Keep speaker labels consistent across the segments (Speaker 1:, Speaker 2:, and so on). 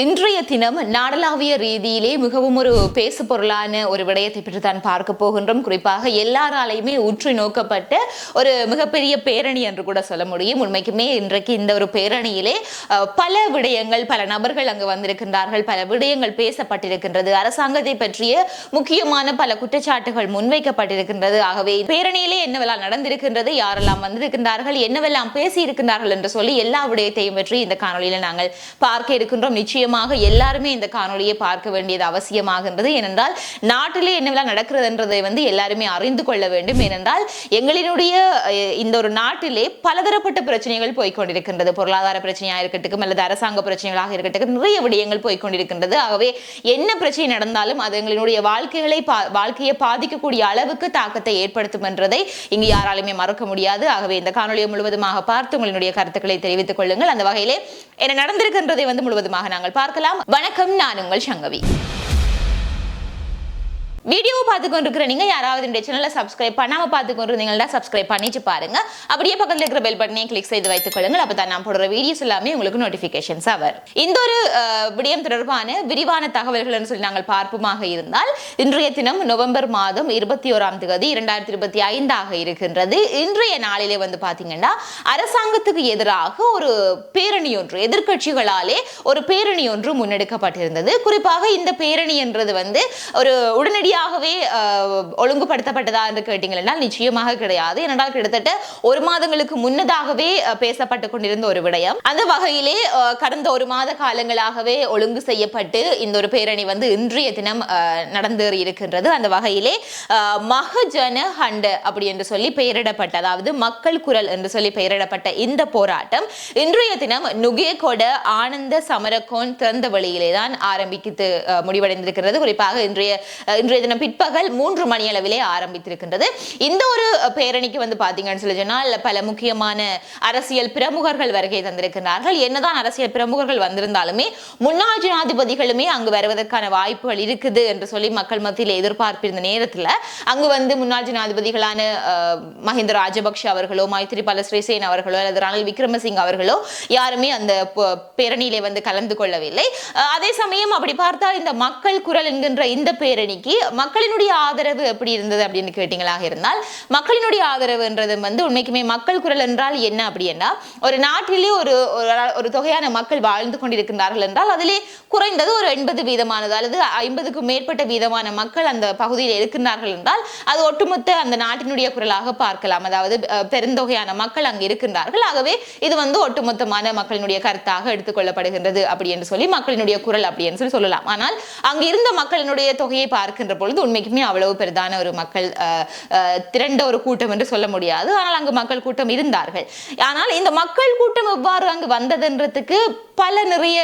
Speaker 1: இன்றைய தினம் நாடளாவிய ரீதியிலே மிகவும் ஒரு பேசு பொருளான ஒரு விடயத்தை பற்றி தான் பார்க்க போகின்றோம். குறிப்பாக எல்லாராலையுமே உற்று நோக்கப்பட்ட ஒரு மிகப்பெரிய பேரணி என்று கூட சொல்ல முடியும். உண்மைக்குமே இன்றைக்கு இந்த ஒரு பேரணியிலே பல விடயங்கள் பல நபர்கள் அங்கு வந்திருக்கின்றார்கள். பல விடயங்கள் பேசப்பட்டிருக்கின்றது. அரசாங்கத்தை பற்றிய முக்கியமான பல குற்றச்சாட்டுகள் முன்வைக்கப்பட்டிருக்கின்றது. ஆகவே பேரணியிலே என்னவெல்லாம் நடந்திருக்கின்றது யாரெல்லாம் வந்திருக்கின்றார்கள் என்னவெல்லாம் பேசியிருக்கின்றார்கள் என்று சொல்லி எல்லா விடயத்தையும் பற்றி இந்த காணொலியில் நாங்கள் பார்க்க இருக்கின்றோம். நிச்சயம் நிச்சயமாக எல்லாருமே இந்த காணொலியை பார்க்க வேண்டியது அவசியமாகின்றது ஏனென்றால் நாட்டிலே என்னவெல்லாம் நடக்கிறதுன்றதை வந்து எல்லாருமே அறிந்து கொள்ள வேண்டும். ஏனென்றால் எங்களினுடைய இந்த ஒரு நாட்டிலே பலதரப்பட்ட பிரச்சனைகள் போய்கொண்டிருக்கின்றது பொருளாதார பிரச்சனையாக இருக்கட்டும் அல்லது அரசாங்க பிரச்சனைகளாக இருக்கட்டும் நிறைய விடயங்கள் போய்கொண்டிருக்கின்றது ஆகவே என்ன பிரச்சனை நடந்தாலும் அது எங்களினுடைய வாழ்க்கைகளை வாழ்க்கையை பாதிக்கக்கூடிய அளவுக்கு தாக்கத்தை ஏற்படுத்தும் என்றதை இங்கு யாராலுமே மறக்க முடியாது. ஆகவே இந்த காணொலியை முழுவதுமாக பார்த்து உங்களுடைய கருத்துக்களை தெரிவித்துக் கொள்ளுங்கள். அந்த வகையிலே என்ன நடந்திருக்கின்றதை வந்து முழுவதுமாக நாங்கள் பார்க்கலாம். வணக்கம் நான் உங்கள் சங்கவி. வீடியோவை பார்த்து கொண்டிருக்கிற யாராவது இந்த சேனலை சப்ஸ்கிரைப் பண்ணாமல் பார்த்து கொண்டிருந்தீங்கன்னா சப்ஸ்கிரைப் பண்ணிட்டு பாருங்க. அப்படியே பக்கத்தில் இருக்கிற பெல் பட்டனையும் கிளிக் செய்து வைத்துக் கொள்ளுங்கள். அப்பதான் நான் போடுற வீடியோஸ் எல்லாமே உங்களுக்கு நோட்டிஃபிகேஷன்ஸ் அவர் இந்த ஒரு விடியம் விடயம் தொடர்பான விரிவான தகவல்கள்னு சொல்லி நாங்கள் பார்ப்போமாக இருந்தால் இன்றைய தினம் நவம்பர் மாதம் இருபத்தி ஓராம் தேதி இரண்டாயிரத்தி இருபத்தி ஐந்தாக இருக்கின்றது. இன்றைய நாளிலே வந்து பார்த்தீங்கன்னா அரசாங்கத்துக்கு எதிராக ஒரு பேரணி ஒன்று எதிர்க்கட்சிகளாலே ஒரு பேரணி ஒன்று முன்னெடுக்கப்பட்டிருந்தது. குறிப்பாக இந்த பேரணி என்றது வந்து ஒரு உடனடி சரியாகவே ஒழுங்குபடுத்தப்பட்டதா என்று கேட்டீங்கன்னா நிச்சயமாக கிடையாது. ஏனென்றால் கிட்டத்தட்ட ஒரு மாதங்களுக்கு முன்னதாகவே பேசப்பட்டு கொண்டிருந்த ஒரு விடயம். அந்த வகையிலே கடந்த ஒரு மாத காலங்களாகவே ஒழுங்கு செய்யப்பட்டு இந்த ஒரு பேரணி வந்து இன்றைய தினம் நடந்தேறி இருக்கின்றது. அந்த வகையிலே மகஜன ஹண்ட அப்படி என்று சொல்லி பெயரிடப்பட்ட அதாவது மக்கள் குரல் என்று சொல்லி பெயரிடப்பட்ட இந்த போராட்டம் இன்றைய தினம் நுகேகொட ஆனந்த சமரகோன் திறந்த வழியிலே தான் ஆரம்பித்து முடிவடைந்திருக்கிறது. குறிப்பாக இன்றைய இன்றைய தினம் பிற்பகல் மூன்று மணியளவிலே ஆரம்பித்திருக்கின்றது. இந்த ஒரு பேரணிக்கு வந்து பாத்தீங்கன்னு சொல்லி சொன்னால் பல முக்கியமான அரசியல் பிரமுகர்கள் வருகை தந்திருக்கிறார்கள் என்னதான் அரசியல் பிரமுகர்கள் வந்திருந்தாலுமே முன்னாள் ஜனாதிபதிகளுமே அங்கு வருவதற்கான வாய்ப்புகள் இருக்குது என்று சொல்லி மக்கள் மத்தியில் எதிர்பார்ப்பிருந்த நேரத்துல அங்கு வந்து முன்னாள் ஜனாதிபதிகளான அஹ், மஹிந்த ராஜபக்ஷ அவர்களோ மைத்திரிபால ஸ்ரீசேன் அவர்களோ அல்லது ரணில் விக்ரமசிங் அவர்களோ யாருமே அந்த பேரணியிலே வந்து கலந்து கொள்ளவில்லை. அதே சமயம் அப்படி பார்த்தால் இந்த மக்கள் குரல் என்கின்ற இந்த பேரணிக்கு மக்களினுடைய ஆதரவு எப்படி இருந்தது அப்படின்னு கேட்டீங்களாக இருந்தால் மக்களினுடைய ஆதரவுன்றது வந்து உண்மைக்குமே மக்கள் குரல் என்றால் என்ன அப்படின்னா ஒரு நாட்டிலே ஒரு ஒரு- தொகையான மக்கள் வாழ்ந்து கொண்டிருக்கின்றார்கள் என்றால் அதிலே குறைந்தது ஒரு எண்பது வீதமானது அல்லது ஐம்பதுக்கும் மேற்பட்ட வீதமான மக்கள் அந்த பகுதியில் இருக்கின்றார்கள் என்றால் அது ஒட்டுமொத்த அந்த நாட்டினுடைய குரலாக பார்க்கலாம். அதாவது பெருந்தொகையான மக்கள் அங்கு இருக்கின்றார்கள். ஆகவே இது வந்து ஒட்டுமொத்தமான மக்களினுடைய கருத்தாக எடுத்துக்கொள்ளப்படுகின்றது அப்படி என்று சொல்லி மக்களினுடைய குரல் அப்படி என்று சொல்லி சொல்லலாம். ஆனால் அங்கு இருந்த மக்களினுடைய தொகையை பார்க்கின்ற பொழுது உண்மைக்குமே அவ்வளவு பெரிதான ஒரு மக்கள் அஹ், அஹ், திரண்ட ஒரு கூட்டம் என்று சொல்ல முடியாது. ஆனால் அங்கு மக்கள் கூட்டம் இருந்தார்கள். ஆனால் இந்த மக்கள் கூட்டம் எவ்வாறு அங்கு வந்ததுன்றதுக்கு பல நிறைய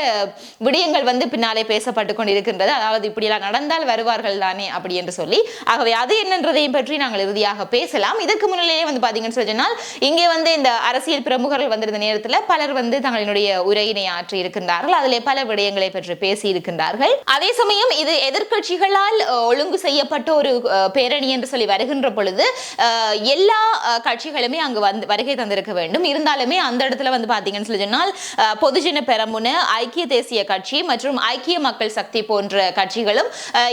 Speaker 1: விடயங்கள் வந்து பின்னாலே பேசப்பட்டு கொண்டிருக்கின்றது. அதாவது இப்படியெல்லாம் நடந்தால் வருவார்கள் தானே அப்படி என்று சொல்லி. ஆகவே அது என்னன்றதையும் பற்றி நாங்கள் இறுதியாக பேசலாம். இதற்கு முன்னிலேயே வந்து பார்த்தீங்கன்னு சொல்லி சொன்னால் இங்கே வந்து இந்த அரசியல் பிரமுகர்கள் வந்திருந்த நேரத்தில் பலர் வந்து தங்களினுடைய உரையினை ஆற்றி இருக்கின்றார்கள். அதிலே பல விடயங்களை பற்றி பேசி இருக்கின்றார்கள் அதே சமயம் இது எதிர்க்கட்சிகளால் ஒழுங்கு செய்யப்பட்ட ஒரு பேரணி என்று சொல்லி வருகின்ற பொழுது எல்லா கட்சிகளுமே அங்கு வந்து வருகை தந்திருக்க வேண்டும். இருந்தாலுமே அந்த இடத்துல வந்து பார்த்தீங்கன்னு சொல்லி சொன்னால் பொதுஜன பெரமுன ஐக்கிய தேசிய கட்சி மற்றும் ஐக்கிய மக்கள் சக்தி போன்ற கட்சிகளும்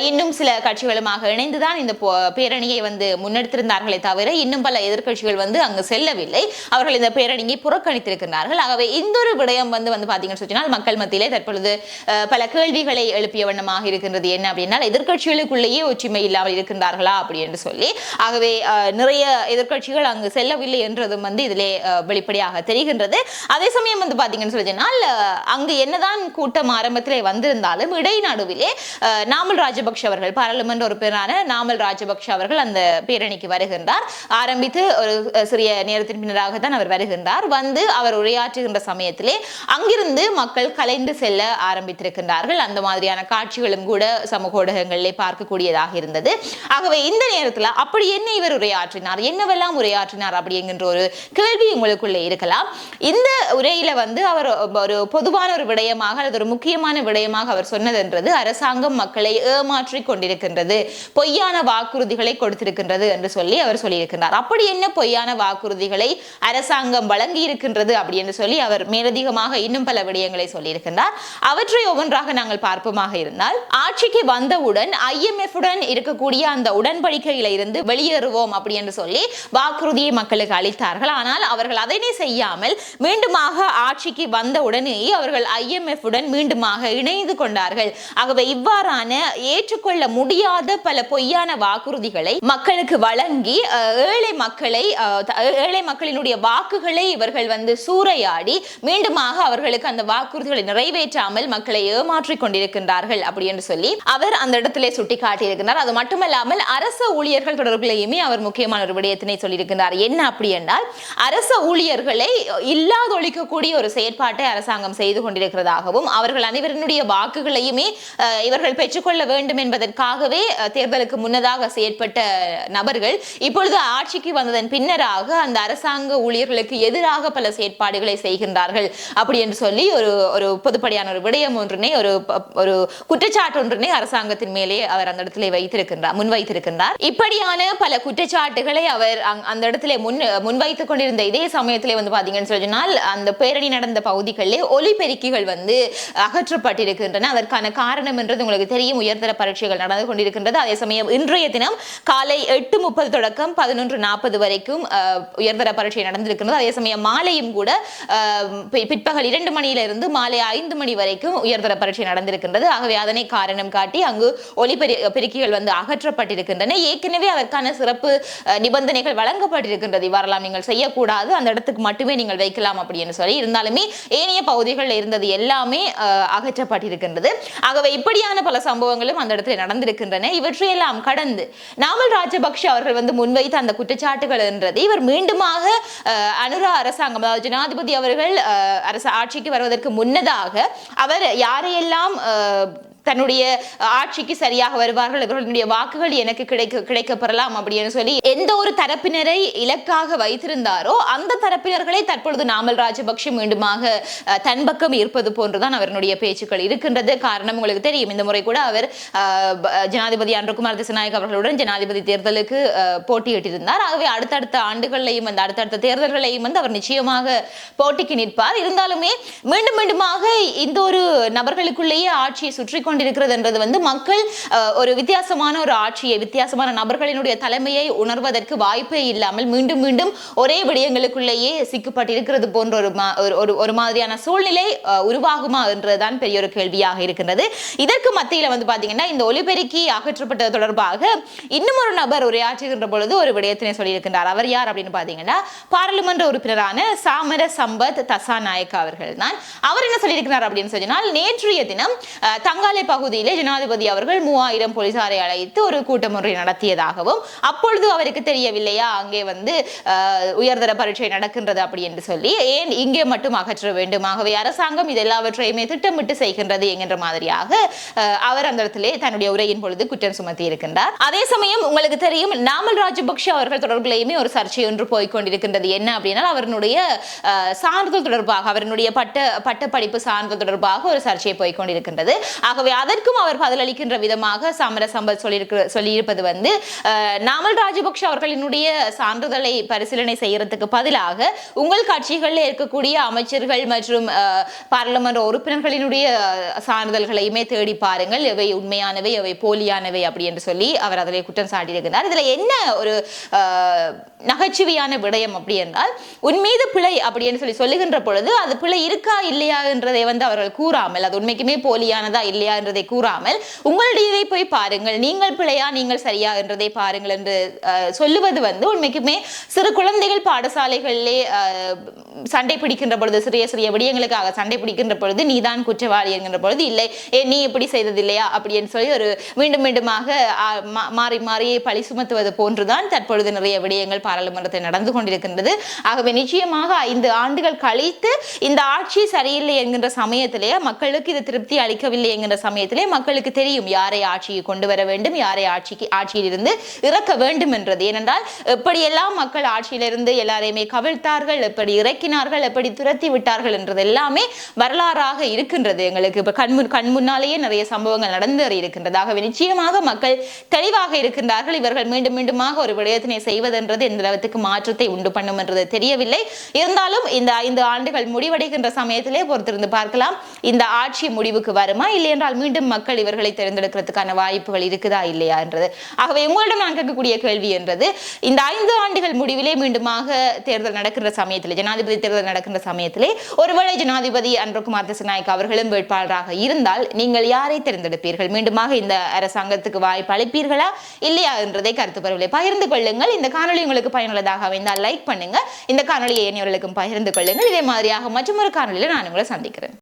Speaker 1: இன்னும் சில கட்சிகளுமாக இணைந்துதான் இந்த பேரணியை வந்து முன்னெடுத்திருந்தார்களே தவிர இன்னும் பல எதிர்க்கட்சிகள் வந்து அங்கு செல்லவில்லை. அவர்கள் இந்த பேரணியை புறக்கணித்திருக்கிறார்கள். ஆகவே இந்த ஒரு விடயம் வந்து வந்து பாத்தீங்கன்னு சொன்னால் மக்கள் மத்தியிலே தற்பொழுது பல கேள்விகளை எழுப்பிய வண்ணமாக இருக்கின்றது. என்ன அப்படின்னா எதிர்க்கட்சிகளுக்குள்ளேயே ஒற்றுமை இல்லாமல் இருக்கின்றார்களா அப்படி என்று சொல்லி. ஆகவே நிறைய எதிர்க்கட்சிகள் அங்கு செல்லவில்லை என்றதும் வந்து இதிலே வெளிப்படையாக தெரிகின்றது. அதே சமயம் வந்து பாத்தீங்கன்னு சொல்லி சொன்னால் அங்கு என்னதான் கூட்டம் ஆரம்பத்திலே வந்திருந்தாலும் இடைநடுவிலே நாமல் ராஜபக்ஷ அவர்கள் பாராளுமன்ற உறுப்பினரான நாமல் ராஜபக்ஷ அவர்கள் அந்த பேரணிக்கு வருகின்றார். ஆரம்பித்து ஒரு சிறிய நேரத்தின் பின்னராக தான் அவர் வருகின்றார். வந்து அவர் உரையாற்றுகின்ற சமயத்திலே அங்கிருந்து மக்கள் கலைந்து செல்ல ஆரம்பித்திருக்கின்றார்கள். அந்த மாதிரியான காட்சிகளும் கூட சமூக ஊடகங்களிலே பார்க்கக்கூடியதாக இருந்தது. ஆகவே இந்த நேரத்தில் அப்படி என்ன இவர் உரையாற்றினார்? என்னவெல்லாம் உரையாற்றினார் அப்படிங்கிற ஒரு கேள்வி உங்களுக்குள்ளே இருக்கலாம். இந்த உரையில வந்து அவர் ஒரு பொது பொதுவான ஒரு விடயமாக அல்லது ஒரு முக்கியமான விடயமாக அவர் சொன்னதென்றது அரசாங்கம் மக்களை ஏமாற்றி கொண்டிருக்கின்றது பொய்யான வாக்குறுதிகளை கொடுத்திருக்கின்றது என்று சொல்லி அவர் சொல்லியிருக்கின்றார். அப்படி என்ன பொய்யான வாக்குறுதிகளை அரசாங்கம் வழங்கி இருக்கின்றது அப்படி என்று சொல்லி அவர் மேலதிகமாக இன்னும் பல விடயங்களை சொல்லியிருக்கின்றார். அவற்றை ஒவ்வொன்றாக நாங்கள் பார்ப்போமாக இருந்தால் ஆட்சிக்கு வந்தவுடன் ஐஎம்எஃப் உடன் இருக்கக்கூடிய அந்த உடன்படிக்கையில இருந்து வெளியேறுவோம் அப்படி என்று சொல்லி வாக்குறுதியை மக்களுக்கு அளித்தார்கள். ஆனால் அவர்கள் அதனை செய்யாமல் மீண்டுமாக ஆட்சிக்கு வந்த உடனேயே அவர்கள் ஐஎம்எஃப் உடன் மீண்டுமாக இணைந்து கொண்டார்கள். ஆகவே இவ்வாறான ஏற்றுக்கொள்ள முடியாத பல பொய்யான வாக்குறுதிகளை மக்களுக்கு வழங்கி ஏழை மக்களை ஏழை மக்களினுடைய வாக்குகளை இவர்கள் வந்து சூறையாடி மீண்டுமாக அவர்களுக்கு அந்த வாக்குறுதிகளை நிறைவேற்றாமல் மக்களை ஏமாற்றிக் கொண்டிருக்கின்றார்கள் அப்படி என்று சொல்லி அவர் அந்த இடத்திலே சுட்டிக்காட்டியிருக்கிறார். அது மட்டுமல்லாமல் அரச ஊழியர்கள் தொடர்பிலேயுமே அவர் முக்கியமான ஒரு விடயத்தினை சொல்லியிருக்கிறார். என்ன அப்படி என்றால் அரச ஊழியர்களை இல்லாதொழிக்கக்கூடிய ஒரு செயற்பாட்டை அரசாங்கம் செய்து கொண்டிருக்கிறதாகவும் அவர்கள் அனைவரினுடைய வாக்குகளையுமே இவர்கள் பெற்றுக்கொள்ள வேண்டும் என்பதற்காகவே தேர்தலுக்கு முன்னதாக செயற்பட்ட நபர்கள் இப்பொழுது ஆட்சிக்கு வந்ததன் பின்னராக அந்த அரசாங்க ஊழியர்களுக்கு எதிராக பல செயற்பாடுகளை செய்கின்றார்கள். அப்படி என்று சொல்லி ஒரு ஒரு பொதுப்படியான ஒரு விடயம் ஒன்றினை ஒரு ஒரு குற்றச்சாட்டு ஒன்றினை அரசாங்கத்தின் மேலே அவர் அந்த இடத்திலே வைத்திருக்கின்றார் முன்வைத்திருக்கின்றார். இப்படியான பல குற்றச்சாட்டுகளை அவர் அந்த இடத்திலே முன் முன்வைத்துக் கொண்டிருந்த இதே சமயத்திலே வந்து பாத்தீங்கன்னு சொன்னால் அந்த பேரணி நடந்த பகுதிகளிலே ஒலிபெருக்கிகள் வந்து அகற்றப்பட்டிருக்கின்றன. அதற்கான காரணம் என்றது உங்களுக்கு தெரியும். உயர்தர பரீட்சைகள் நடந்து கொண்டிருக்கின்றது. அதே சமயம் இன்றைய தினம் காலை எட்டு முப்பது தொடக்கம் பதினொன்று நாற்பது வரைக்கும் உயர்தர பரீட்சை நடந்திருக்கின்றது. அதே சமயம் மாலையும் கூட பிற்பகல் இரண்டு மணியிலிருந்து மாலை ஐந்து மணி வரைக்கும் உயர்தர பரீட்சை நடந்திருக்கின்றது. ஆகவே அதனை காரணம் காட்டி அங்கு ஒலிபெரு பெருக்கிகள் வந்து அகற்றப்பட்டிருக்கின்றன. ஏற்கனவே அதற்கான சிறப்பு நிபந்தனைகள் வழங்கப்பட்டிருக்கின்றது. இவ்வாறெல்லாம் நீங்கள் செய்யக்கூடாது. அந்த இடத்துக்கு மட்டுமே நீங்கள் வைக்கலாம் அப்படின்னு சொல்லி இருந்தாலுமே ஏனைய பகுதிகள் பகுதிகளில் இருந்தது எல்லாமே அகற்றப்பட்டிருக்கின்றது. ஆகவே இப்படியான பல சம்பவங்களும் அந்த இடத்துல நடந்திருக்கின்றன. இவற்றையெல்லாம் கடந்து நாமல் ராஜபக்ஷ அவர்கள் வந்து முன்வைத்த அந்த குற்றச்சாட்டுகள் என்றது இவர் மீண்டுமாக அனுரா அரசாங்கம் அதாவது ஜனாதிபதி அவர்கள் அரசு ஆட்சிக்கு வருவதற்கு முன்னதாக அவர் யாரையெல்லாம் தன்னுடைய ஆட்சிக்கு சரியாக வருவார்கள் இவர்களுடைய வாக்குகள் எனக்கு கிடைக்க கிடைக்கப்பெறலாம் அப்படின்னு சொல்லி எந்த ஒரு தரப்பினரை இலக்காக வைத்திருந்தாரோ அந்த தரப்பினர்களை தற்பொழுது நாமல் ராஜபக்ஷ மீண்டுமாக தன் பக்கம் இருப்பது போன்றுதான் அவருடைய பேச்சுக்கள் இருக்கின்றது. காரணம் உங்களுக்கு தெரியும் இந்த முறை கூட அவர் அஹ், ஜனாதிபதி அன்றகுமார் திசநாயக் அவர்களுடன் ஜனாதிபதி தேர்தலுக்கு போட்டியிட்டிருந்தார். ஆகவே அடுத்தடுத்த ஆண்டுகளையும் அந்த அடுத்தடுத்த தேர்தல்களையும் வந்து அவர் நிச்சயமாக போட்டிக்கு நிற்பார். இருந்தாலுமே மீண்டும் மீண்டுமாக இந்த ஒரு நபர்களுக்குள்ளேயே ஆட்சியை சுற்றி கொண்டிருக்கிறது என்றது வந்து மக்கள் ஒரு வித்தியாசமான ஒரு ஆட்சியை வித்தியாசமான நபர்களினுடைய தலைமையை உணர்வதற்கு வாய்ப்பே இல்லாமல் மீண்டும் மீண்டும் ஒரே விடயங்களுக்குள்ளேயே சிக்கப்பட்டிருக்கிறது போன்ற ஒரு ஒரு- ஒரு மாதிரியான சூழ்நிலை உருவாகுமா என்றதுதான் பெரிய ஒரு கேள்வியாக இருக்கின்றது. இதற்கு மத்தியில் வந்து பார்த்தீங்கன்னா இந்த ஒலிபெருக்கி அகற்றப்பட்டது தொடர்பாக இன்னும் ஒரு நபர் உரையாற்றுகின்ற பொழுது ஒரு விடயத்தினை சொல்லியிருக்கின்றார். அவர் யார் அப்படின்னு பார்த்தீங்கன்னா பாராளுமன்ற உறுப்பினரான சாமர சம்பத் தசாநாயக் அவர்கள் தான் அவர் என்ன சொல்லியிருக்கிறார் அப்படின்னு சொன்னால் நேற்றைய தினம் தங்காலை தங்காலை பகுதியிலே ஜனாதிபதி அவர்கள் மூவாயிரம் போலீசாரை அழைத்து ஒரு கூட்டம் ஒன்றை நடத்தியதாகவும் அப்பொழுது அவருக்கு தெரியவில்லையா? அங்கே வந்து உயர்தர பரீட்சை நடக்கின்றது அப்படி என்று சொல்லி ஏன் இங்கே மட்டும் அகற்ற வேண்டும்? ஆகவே அரசாங்கம் இது எல்லாவற்றையுமே திட்டமிட்டு செய்கின்றது என்கின்ற மாதிரியாக அவர் அந்த இடத்திலே தன்னுடைய உரையின் பொழுது குற்றம் சுமத்தி இருக்கின்றார் அதே சமயம் உங்களுக்கு தெரியும் நாமல் ராஜபக்ஷ அவர்கள் தொடர்பிலேயுமே ஒரு சர்ச்சை ஒன்று போய்கொண்டிருக்கின்றது என்ன அப்படின்னா அவருடைய அஹ், சான்றிதழ் தொடர்பாக அவருடைய பட்ட பட்ட படிப்பு சான்றிதழ் தொடர்பாக ஒரு சர்ச்சை போய்கொண்டிருக்கின்றது ஆகவே அதற்கும் அவர் பதிலளிக்கின்ற விதமாக சமரசம்பத் சொல்லியிருக்கிற சொல்லியிருப்பது வந்து நாமல் ராஜபக்ஷ அவர்களினுடைய சான்றிதழை பரிசீலனை செய்யறதுக்கு பதிலாக உங்கள் கட்சிகளில் இருக்கக்கூடிய அமைச்சர்கள் மற்றும் பாராளுமன்ற உறுப்பினர்களினுடைய சான்றிதழ்களையுமே தேடி பாருங்கள். எவை உண்மையானவை எவை போலியானவை அப்படி என்று சொல்லி அவர் அதில் குற்றம் சாட்டியிருக்கிறார். இதில் என்ன ஒரு நகைச்சுவையான விடயம் அப்படி என்றால் உன்மீது பிழை அப்படி என்று சொல்லி சொல்லுகின்ற பொழுது அது பிழை இருக்கா இல்லையா என்றதை வந்து அவர்கள் கூறாமல் அது உண்மைக்குமே போலியானதா இல்லையா என்றதை கூறாமல் உங்களுடைய இதை போய் பாருங்கள். நீங்கள் பிழையா நீங்கள் சரியா என்றதை பாருங்கள் என்று சொல்லுவது வந்து உண்மைக்குமே சிறு குழந்தைகள் பாடசாலைகளிலே சண்டை பிடிக்கின்ற பொழுது சிறிய சிறிய விடயங்களுக்காக சண்டை பிடிக்கின்ற பொழுது நீதான் குற்றவாளி என்கின்ற பொழுது இல்லை ஏ நீ எப்படி செய்தது இல்லையா அப்படின்னு சொல்லி ஒரு மீண்டும் மீண்டுமாக மாறி மாறி பழி சுமத்துவது போன்றுதான் தற்பொழுது நிறைய விடயங்கள் பாராளுமன்றத்தில் நடந்து கொண்டிருக்கின்றது. ஆகவே நிச்சயமாக ஐந்து ஆண்டுகள் கழித்து இந்த ஆட்சி சரியில்லை என்கின்ற சமயத்திலேயே மக்களுக்கு இது திருப்தி அளிக்கவில்லை என்கின்ற சமயம் சமயத்திலே மக்களுக்கு தெரியும் யாரை ஆட்சியை கொண்டு வர வேண்டும் யாரை ஆட்சிக்கு ஆட்சியிலிருந்து இறக்க வேண்டும் என்றது. ஏனென்றால் எப்படியெல்லாம் மக்கள் ஆட்சியிலிருந்து எல்லாரையுமே கவிழ்த்தார்கள் எப்படி இறக்கினார்கள் எப்படி துரத்தி விட்டார்கள் என்றது எல்லாமே வரலாறாக இருக்கின்றது எங்களுக்கு. இப்ப கண் கண் முன்னாலேயே நிறைய சம்பவங்கள் நடந்தேறி இருக்கின்றது. ஆகவே நிச்சயமாக மக்கள் தெளிவாக இருக்கின்றார்கள். இவர்கள் மீண்டும் மீண்டுமாக ஒரு விடயத்தினை செய்வதென்றது எந்த அளவுக்கு மாற்றத்தை உண்டு பண்ணும் என்றது தெரியவில்லை. இருந்தாலும் இந்த ஐந்து ஆண்டுகள் முடிவடைகின்ற சமயத்திலே பொறுத்திருந்து பார்க்கலாம். இந்த ஆட்சி முடிவுக்கு வருமா இல்லை என்றால் மீண்டும் மக்கள் இவர்களை தேர்ந்தெடுக்கிறதுக்கான வாய்ப்புகள் இருக்குதா இல்லையா என்றது. ஆகவே உங்களிடம் நான் கேட்கக்கூடிய கேள்வி என்றது இந்த ஐந்து ஆண்டுகள் முடிவிலே மீண்டுமாக தேர்தல் நடக்கின்ற சமயத்தில் ஜனாதிபதி தேர்தல் நடக்கின்ற சமயத்திலே ஒருவேளை ஜனாதிபதி அன்றகுமார் திசநாயக் அவர்களும் வேட்பாளராக இருந்தால் நீங்கள் யாரை தேர்ந்தெடுப்பீர்கள்? மீண்டுமாக இந்த அரசாங்கத்துக்கு வாய்ப்பு அளிப்பீர்களா இல்லையா என்றதை கருத்து பரவலை. பகிர்ந்து கொள்ளுங்கள். இந்த காணொலி உங்களுக்கு பயனுள்ளதாக அமைந்தால் லைக் பண்ணுங்க. இந்த காணொலியை ஏனையவர்களுக்கும் பகிர்ந்து கொள்ளுங்கள். இதே மாதிரியாக மற்றொரு காணொலியில் நான் உங்களை சந்திக்கிறேன்.